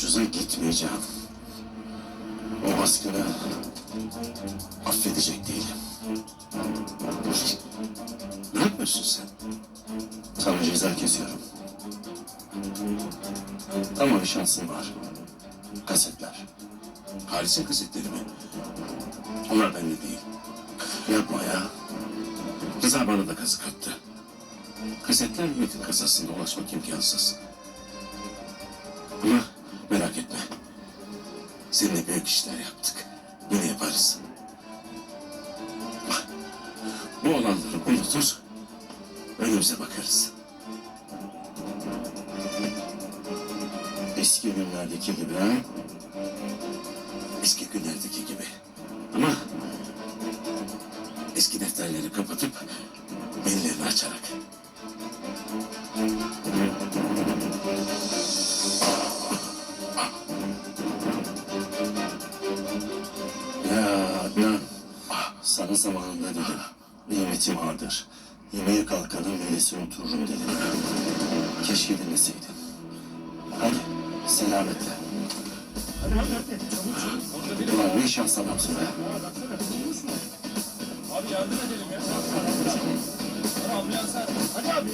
ucuza gitmeyeceğim. O baskını affedecek değilim. Ne yapıyorsun sen? Sana ceza kesiyorum. Ama bir şansın var. Kasetler. Halis'in kasetleri mi? Onlar bende değil. Yapma ya. Rıza bana da kazık attı. Kasetler Ümit'in kasasında ulaşmak imkansız. Seninle büyük işler yaptık. Yine yaparız. Bak, Bu olanları unutur. Önümüze bakarız. Eski günlerdeki gibi ha? Eski günlerdeki gibi. Ama eski defterleri kapatıp ellerini açarak. Sana zamanında dedim. Nimetim vardır. Yemeğe kalkanın millesi otururum dedim. Keşke dinleseydin. Hadi selametle. Ulan ne şans adamsın be. Abi yardım edelim ya. Ambulanslar. Hadi abi.